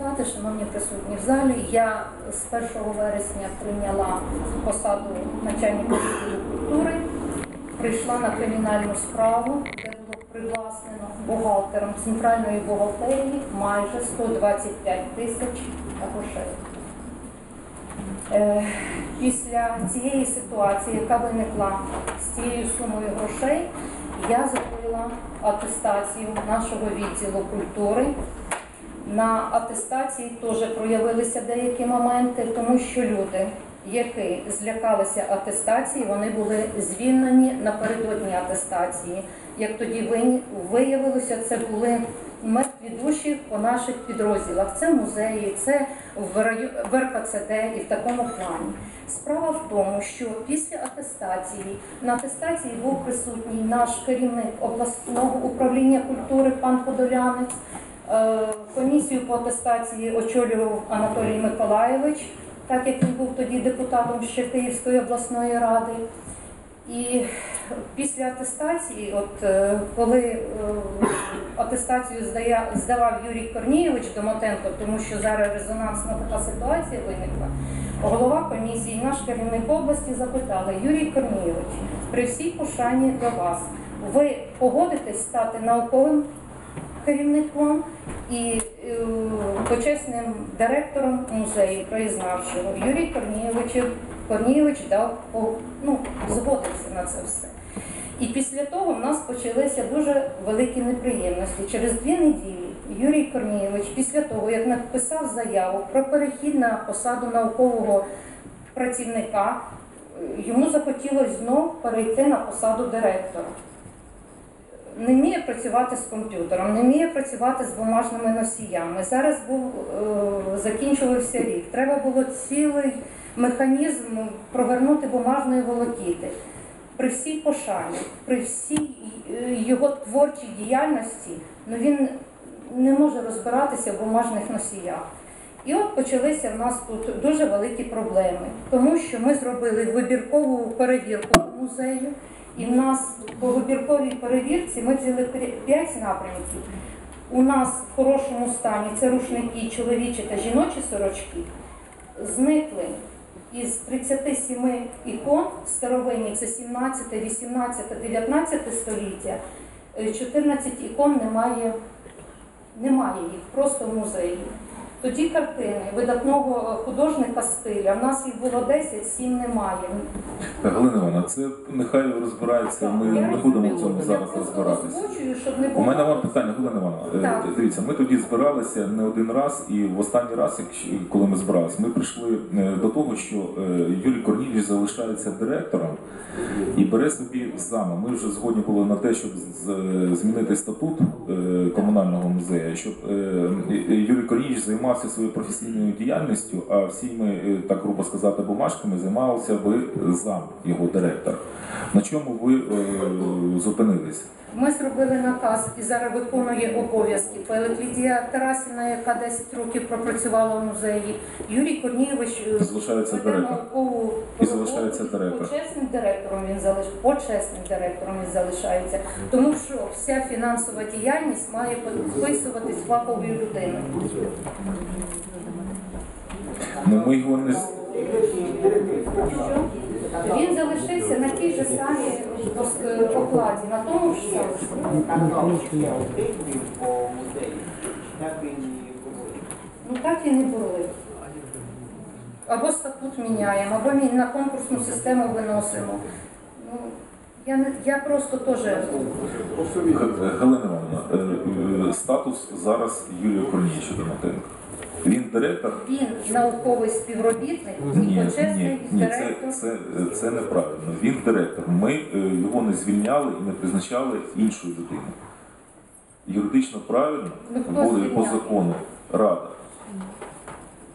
депутати, шановні присутні в залі. Я з 1 вересня прийняла посаду начальника культури, прийшла на кримінальну справу, де було привласнено бухгалтером центральної бухгалтерії майже 125 тисяч грошей. Е, Після цієї ситуації, яка виникла з цією сумою грошей, я зробила атестацію нашого відділу культури. На атестації теж проявилися деякі моменти, тому що люди, які злякалися атестації, вони були звільнені напередодні атестації. Як тоді виявилося, це були мертві душі по наших підрозділах. Це музеї, це в РКЦД і в такому плані. Справа в тому, що після атестації на атестації був присутній наш керівник обласного управління культури пан Подолянець. Е, Комісію по атестації очолював Анатолій Миколаєвич, так як він був тоді депутатом ще Київської обласної ради. І після атестації, от е, коли е, атестацію здавав Юрій Корнієвич Домотенко, тому що зараз резонансна така ситуація виникла, голова комісії, наш керівник області запитали, Юрій Корнієвич, при всій пошані до вас, ви погодитесь стати науковим керівником і е, почесним директором музею краєзнавчого Юрій Корнієвич, Корнієвич дав ну, згодився на це все. І після того в нас почалися дуже великі неприємності. Через дві неділі Юрій Корнієвич, після того, як написав заяву про перехід на посаду наукового працівника, йому захотілося знов перейти на посаду директора не вміє працювати з комп'ютером, не вміє працювати з бумажними носіями. Зараз був е, закінчувався рік. Треба було цілий механізм провернути бумажної волокіти. При всій пошані, при всій е, його творчій діяльності, ну він не може розбиратися в бумажних носіях. І от почалися в нас тут дуже великі проблеми, тому що ми зробили вибіркову перевірку музею, і в нас по вибірковій перевірці ми взяли 5 напрямків. У нас в хорошому стані це рушники чоловічі та жіночі сорочки. Зникли із 37 ікон старовинні, це 17, 18, 19 століття. е, 14 ікон немає, немає їх просто в музеї. Тоді картини видатного художника стиля. В нас їх було 10, 7 немає. Галина Івановна, це нехай розбирається. Ми Я не будемо в цьому зараз розбиратися. У мене вам питання, Галина Івановна. Е, Так. Дивіться, ми тоді збиралися не один раз, і в останній раз, коли ми збиралися, ми прийшли е, до того, що е, Юрій Корнілійович залишається директором і бере собі зама. Ми вже згодні були на те, щоб змінити статут е, комунального музею, щоб е, Юрій Корнілійович займався своєю професійною діяльністю, а всіми, е, так грубо сказати, бумажками займався би зам його директор. На чому ви е, зупинились? Ми зробили наказ і зараз виконує обов'язки Пелик Лідія Тарасівна, яка 10 років пропрацювала в музеї. Юрій Корнієвич е, Залишається наукову І залишається директор. Почесним директором він залиш... почесним директором він залишається, тому що вся фінансова діяльність має підписуватись фаховою людиною. Ну ми його не Що? Він залишився на тій же самій пос- е, окладі, на тому ж самому. Ну так і не були. Або статут міняємо, або на конкурсну систему виносимо. Ну, я, не, я просто теж Галина Івановна, е, е, статус зараз Юлія Корнієвича Домотенко. Він директор. він науковий співробітник і Ні, почесний ні, ні, це, директор. це, це неправильно. Він директор. Ми е, його не звільняли і не призначали іншою людиною. Юридично правильно Ну, хто буде по звільняв? закону рада.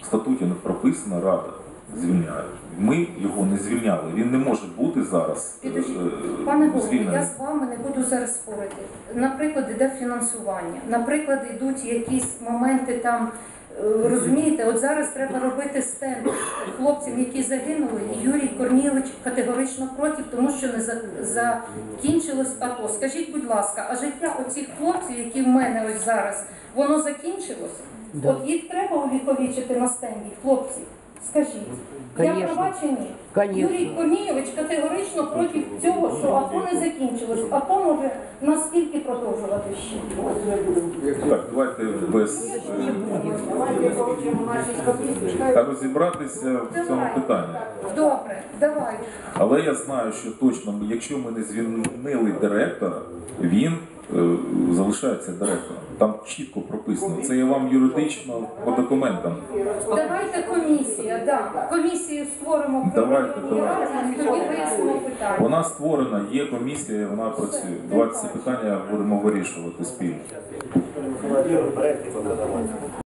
В статуті не прописана рада звільняє. Ми його не звільняли. Він не може бути зараз е, Підождіть, е, Пане звільнений. я з вами не буду зараз спорити. Наприклад, іде фінансування. Наприклад, йдуть якісь моменти там. Е, Розумієте, от зараз треба робити стенд хлопцям, які загинули, і Юрій Корнілович категорично проти, тому що не за- закінчилось АТО. Скажіть, будь ласка, а життя оцих хлопців, які в мене ось зараз, воно закінчилось? От їх треба увіковічити на стенді, хлопці. Скажіть. Я права чи ні? Конечно. Юрій Корнійович категорично проти цього, що АТО не закінчилось. АТО може наскільки продовжувати ще. Так, давайте без е, та розібратися в цьому питанні. Добре, давай. Але я знаю, що точно, якщо ми не звільнили директора, він е, залишається директором. Там чітко прописано. Це я вам юридично по документам. Давайте комісія, да. Комісію створимо Давайте, давайте. І тоді вияснимо питання. Вона створена, є комісія, вона працює. Давайте ці питання будемо вирішувати спільно.